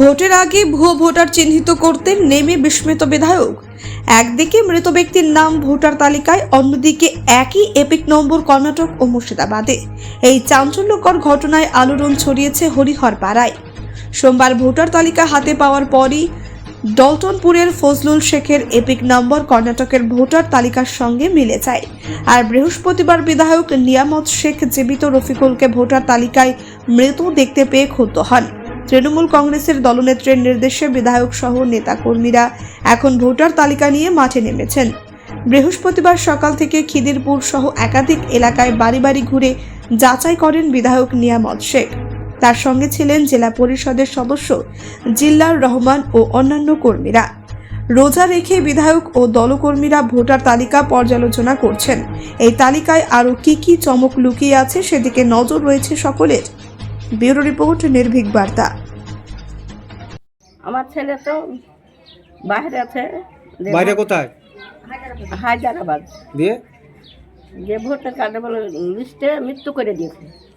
ভোটের আগে ভুয়ো ভোটার চিহ্নিত করতে নেমে বিস্মিত বিধায়ক। একদিকে মৃত ব্যক্তির নাম ভোটার তালিকায়, অন্যদিকে একই এপিক নম্বর কর্ণাটক ও মুর্শিদাবাদে। এই চাঞ্চল্যকর ঘটনায় আলোড়ন ছড়িয়েছে হরিহর পাড়ায় সোমবার ভোটার তালিকা হাতে পাওয়ার পরই ডলটনপুরের ফজলুল শেখের এপিক নম্বর কর্ণাটকের ভোটার তালিকার সঙ্গে মিলে যায়। আর বৃহস্পতিবার বিধায়ক নিয়ামত শেখ জীবিত রফিকুলকে ভোটার তালিকায় মৃত দেখতে পেয়ে ক্ষুব্ধ হন। তৃণমূল কংগ্রেসের দলনেত্রীর নির্দেশে বিধায়ক সহ নেতাকর্মীরা এখন ভোটার তালিকা নিয়ে মাঠে নেমেছেন। বৃহস্পতিবার সকাল থেকে খিদিরপুর সহ একাধিক এলাকায় বাড়ি বাড়ি ঘুরে যাচাই করেন বিধায়ক নিয়ামত শেখ। তার সঙ্গে ছিলেন জেলা পরিষদের সদস্য জিল্লার রহমান ও অন্যান্য কর্মীরা। রোজা রেখে বিধায়ক ও দলকর্মীরা ভোটার তালিকা পর্যালোচনা করছেন। এই তালিকায় আরও কি কি চমক লুকিয়ে আছে সেদিকে নজর রয়েছে সকলের। ব্যুরো রিপোর্ট নির্ভীক বার্তা। আমার ছেলে তো বাইরে আছে। বাইরে কোথায়? হায়দ্রাবাদ। দিয়ে? যে ভোটার কার্ডে বলে লিস্টে মৃত্যু করে দিয়েছে।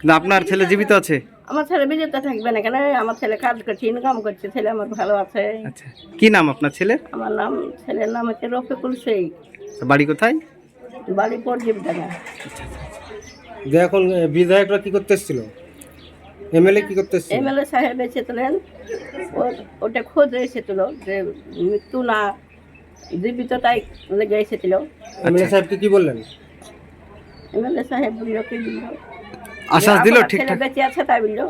না আপনার ছেলে জীবিত আছে? আমার ছেলে বিজেতে থাকবে না কেন? আমার ছেলে কাজ করছে ইনকাম করছে ছেলে আমার ভালো আছে। আচ্ছা কি নাম আপনার ছেলে? আমার নাম ছেলের নাম হচ্ছে রফিকুল শেখ। বাড়ি কোথায়? বাড়ি পরদীপ ডাঙ্গা যে এখন বিধায়করা কি করতে এসেছিল? এমএলএ কি করতে এসেছিল? এমএলএ সাহেব এসেছিলেন। ও- ওটা খোঁজ এসেছিল যে মৃত্যু না জীবিত তাই লেগে এসেছিল। এমএলএ সাহেবকে কি বললেন? এমএলএ সাহেব বলল কি বলল? আশ্বাস দিল ঠিকঠাক। বেঁচে আছে তাই বলল।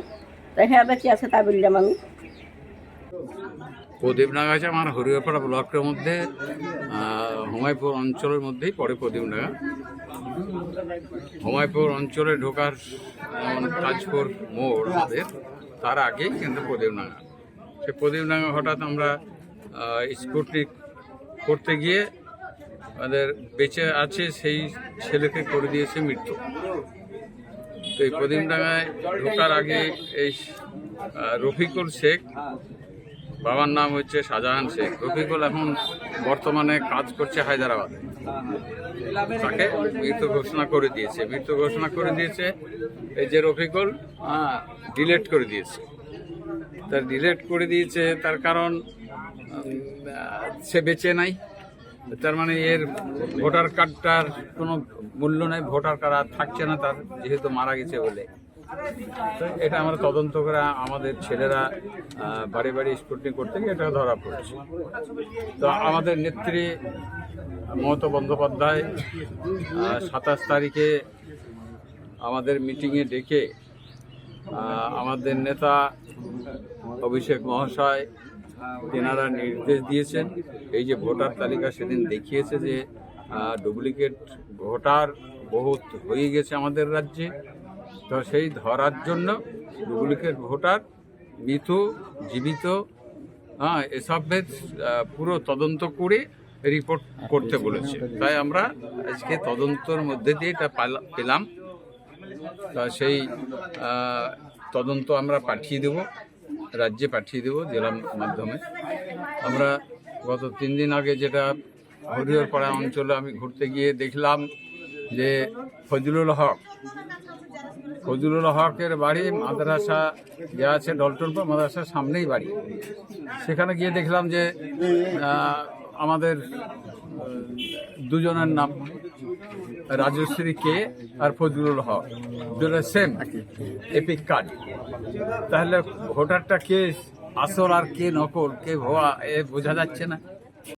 তাই হ্যাঁ বেঁচে আছে তাই বললাম আমি। প্রদীপডাঙ্গা আছে আমার হরিহরপাড়া ব্লকের মধ্যে হুমায়ুপুর অঞ্চলের মধ্যেই পড়ে প্রদীপডাঙ্গা হুমায়ুপুর অঞ্চলে ঢোকার যেমন কাজপুর মোড় আমাদের তার আগেই কিন্তু প্রদীপডাঙ্গা সে প্রদীপডাঙ্গা হঠাৎ আমরা স্কুটি করতে গিয়ে আমাদের বেঁচে আছে সেই ছেলেকে করে দিয়েছে মৃত্যু। তো এই প্রদীপডাঙ্গায় ঢোকার আগে এই রফিকুল শেখ, বাবার নাম হচ্ছে শাহজাহান শেখ। রফিকুল এখন বর্তমানে কাজ করছে হায়দ্রাবাদে। তাকে মৃত ঘোষণা করে দিয়েছে। মৃত ঘোষণা করে দিয়েছে এই যে রফিকুল ডিলেট করে দিয়েছে। তার ডিলেট করে দিয়েছে, তার কারণ সে বেঁচে নাই। তার মানে এর ভোটার কার্ডটার কোনো মূল্য নেই, ভোটার কার্ড আর থাকছে না, তার যেহেতু মারা গেছে বলে। তো এটা আমরা তদন্ত করে আমাদের ছেলেরা বাড়ি বাড়ি স্কুটনি করতে গিয়ে এটা ধরা পড়েছে। তো আমাদের নেত্রী মমতা বন্দ্যোপাধ্যায় সাতাশ তারিখে আমাদের মিটিংয়ে ডেকে আমাদের নেতা অভিষেক মহাশয় তেনারা নির্দেশ দিয়েছেন। এই যে ভোটার তালিকা সেদিন দেখিয়েছে যে ডুপ্লিকেট ভোটার বহুত হয়ে গেছে আমাদের রাজ্যে। তো সেই ধরার জন্য ডুপ্লিকেট ভোটার, মৃত, জীবিত হ্যাঁ এসবের পুরো তদন্ত করে রিপোর্ট করতে বলেছে। তাই আমরা আজকে তদন্তর মধ্যে দিয়ে এটা পেলাম। তা সেই তদন্ত আমরা পাঠিয়ে দেব। রাজ্যে পাঠিয়ে দেব জেলার মাধ্যমে। আমরা গত তিন দিন আগে যেটা হরিহরপাড়া অঞ্চলে আমি ঘুরতে গিয়ে দেখলাম যে ফজলুল হক, ফজলুল হকের বাড়ি মাদ্রাসা যে আছে, ডলটনপুর মাদ্রাসার সামনেই বাড়ি। সেখানে গিয়ে দেখলাম যে আমাদের দুজনের নাম রাজশ্রী কে আর ফজলুল হক। দুটো সেম এপিক কার্ড তাহলে ভোটারটা কে আসল আর কে নকল, কে ভোয়া, এ বোঝা যাচ্ছে না।